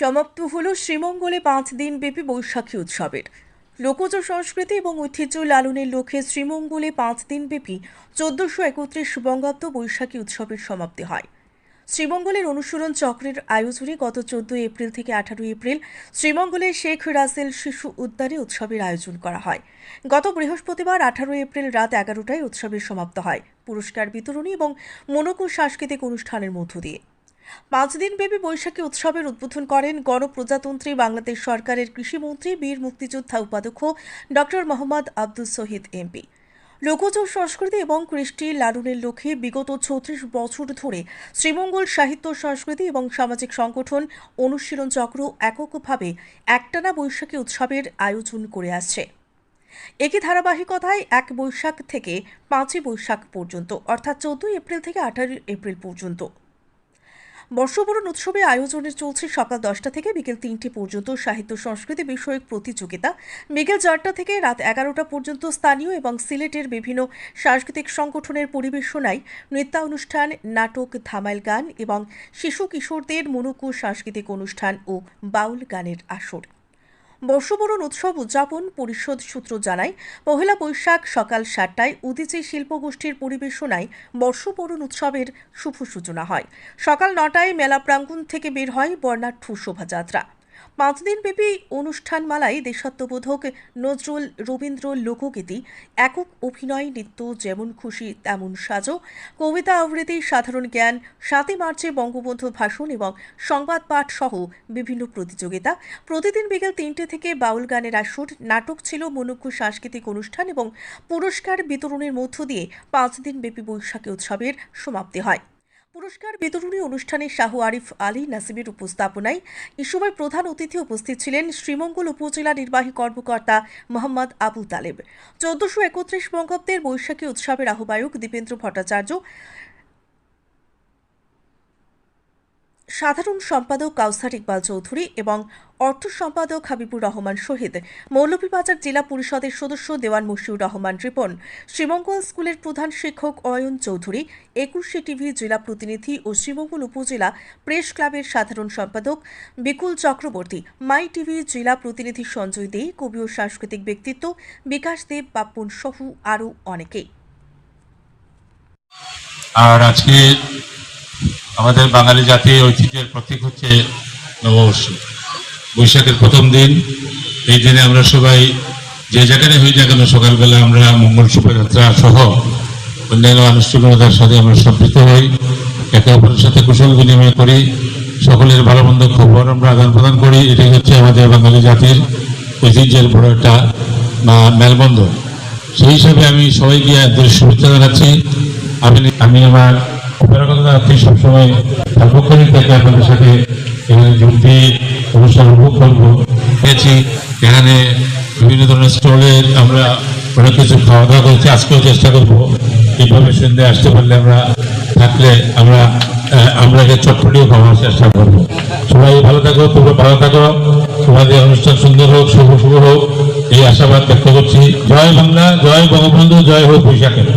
সমাপ্ত হল শ্রীমঙ্গলে পাঁচ দিন ব্যাপী বৈশাখী উৎসবের। লোকজ সংস্কৃতি এবং ঐতিহ্য লালনের লক্ষ্যে শ্রীমঙ্গলে পাঁচ দিন ব্যাপী চোদ্দশো একত্রিশ বঙ্গাব্দ বৈশাখী উৎসবের সমাপ্তি হয়। শ্রীমঙ্গলের অনুসরণ চক্রের আয়োজনে গত চোদ্দই এপ্রিল থেকে আঠারোই এপ্রিল শ্রীমঙ্গলের শেখ রাসেল শিশু উদ্যানে উৎসবের আয়োজন করা হয়। গত বৃহস্পতিবার আঠারোই এপ্রিল রাত এগারোটায় উৎসবের সমাপ্ত হয়। পুরস্কার বিতরণী এবং মনোকূল সাংস্কৃতিক অনুষ্ঠানের মধ্য দিয়ে। পাঁচ দিন ব্যাপী বৈশাখী উৎসবের উদ্বোধন করেন গণপ্রজাতন্ত্রী বাংলাদেশ সরকারের কৃষিমন্ত্রী বীর মুক্তিযোদ্ধা উপাধ্যক্ষ ডক্টর মোহাম্মদ আব্দুল শহীদ এমপি। লোকজ সংস্কৃতি এবং কৃষ্টি লালনের লক্ষ্যে বিগত চৌত্রিশ বছর ধরে শ্রীমঙ্গল সাহিত্য, সংস্কৃতি এবং সামাজিক সংগঠন অনুশীলন চক্র এককভাবে একটানা বৈশাখী উৎসবের আয়োজন করে আসছে। একই ধারাবাহিকতায় এক বৈশাখ থেকে পাঁচই বৈশাখ পর্যন্ত, অর্থাৎ চৌদ্দই এপ্রিল থেকে আঠারোই এপ্রিল পর্যন্ত। বর্ষবরণ উৎসবে আয়োজনের চলছে সকাল দশটা থেকে বিকেল তিনটে পর্যন্ত সাহিত্য, সংস্কৃতি বিষয়ক প্রতিযোগিতা। বিকেল চারটা থেকে রাত এগারোটা পর্যন্ত স্থানীয় এবং সিলেটের বিভিন্ন সাংস্কৃতিক সংগঠনের পরিবেশনায় নৃত্যানুষ্ঠান, নাটক ধামাইল গান এবং শিশু কিশোরদের মনুকু সাংস্কৃতিক অনুষ্ঠান ও বাউল গানের আসর। বর্ষবরণ উৎসব উদযাপন পরিষদ সূত্র জানায়, পহেলা বৈশাখ সকাল সাতটায় উদিচি শিল্পগোষ্ঠীর পরিবেশনায় বর্ষবরণ উৎসবের শুভ সূচনা হয়। সকাল নটায় মেলা প্রাঙ্গণ থেকে বের হয় বর্ণাঢ্য শোভাযাত্রা। পাঁচ দিনব্যাপী অনুষ্ঠানমালায় দেশাত্মবোধক নজরুল রবীন্দ্র লোকগীতি, একক অভিনয় নৃত্য যেমন খুশি তেমন সাজো, কবিতা আবৃত্তি, সাধারণ জ্ঞান, সাতই মার্চে বঙ্গবন্ধু ভাষণ এবং সংবাদ পাঠ সহ বিভিন্ন প্রতিযোগিতা। প্রতিদিন বিকেল তিনটে থেকে বাউল গানের আসর, নাটক ছিল মনুক্ষ সাংস্কৃতিক অনুষ্ঠান এবং পুরস্কার বিতরণের মধ্য দিয়ে পাঁচ দিন ব্যাপী বৈশাখী উৎসবের সমাপ্তি হয়। পুরস্কার বিতরণী অনুষ্ঠানে শাহু আরিফ আলী নাসিমের উপস্থাপনায় এ সময় প্রধান অতিথি উপস্থিত ছিলেন শ্রীমঙ্গল উপজেলা নির্বাহী কর্মকর্তা মোহাম্মদ আবু তালেব। চোদ্দশো একত্রিশ বঙ্গাব্দের বৈশাখী উৎসবের আহ্বায়ক দীপেন্দ্র ভট্টাচার্য সাধারণ সম্পাদক কাউসার ইকবাল চৌধুরী এবং অর্থ সম্পাদক হাবিবুর রহমান শহীদ, মৌলভীবাজার জেলা পরিষদের সদস্য দেওয়ান মশিউর রহমান রিপন, শ্রীমঙ্গল স্কুলের প্রধান শিক্ষক অয়ন চৌধুরী, একুশে টিভি জেলা প্রতিনিধি ও শ্রীমঙ্গল উপজেলা প্রেস ক্লাবের সাধারণ সম্পাদক বিকুল চক্রবর্তী, মাই টিভি জেলা প্রতিনিধি সঞ্জয় দে, কবি ও সাংস্কৃতিক ব্যক্তিত্ব বিকাশ দেব, বাপ্পন সহ আরও অনেকেই আর আজকে আমাদের বাঙালি জাতির ঐতিহ্যের প্রতীক হচ্ছে নববর্ষ। বৈশাখের প্রথম দিন, এই দিনে আমরা সবাই যে যেখানে হয়ে না কেন সকালবেলা আমরা মঙ্গল শোভাযাত্রা সহ অন্যান্য আনুষ্ঠানিকতার সাথে আমরা সম্পৃক্ত হই। একে অপরের সাথে কুশল বিনিময় করি। সকলের ভালো মন্দ খবর আমরা আদান প্রদান করি। এটাই হচ্ছে আমাদের বাঙালি জাতির ঐতিহ্যের বড় একটা মেলবন্ধন। সেই হিসাবে আমি সবাইকে আন্তরিক শুভেচ্ছা জানাচ্ছি। আমি আমি আমার আপনি সবসময় সার্বক্ষণিক থেকে আপনাদের সাথে এখানে দিয়ে অনুষ্ঠান উপভোগ করব। পেয়েছি এখানে বিভিন্ন ধরনের স্টলের আমরা অনেক কিছু খাওয়া দাওয়া করছি, আজকেও চেষ্টা করব। এইভাবে সন্ধ্যে আসতে পারলে আমরা থাকলে আমরা আমরা যে চটপটিও খাওয়ার চেষ্টা করব। সবাই ভালো থাকো, তোমরা ভালো থাকো। তোমাদের অনুষ্ঠান সুন্দর হোক, শুভ শুভ হোক, এই আশাবাদ ব্যক্ত করছি। জয় বাংলা, জয় বঙ্গবন্ধু, জয় হোক বৈশাখের।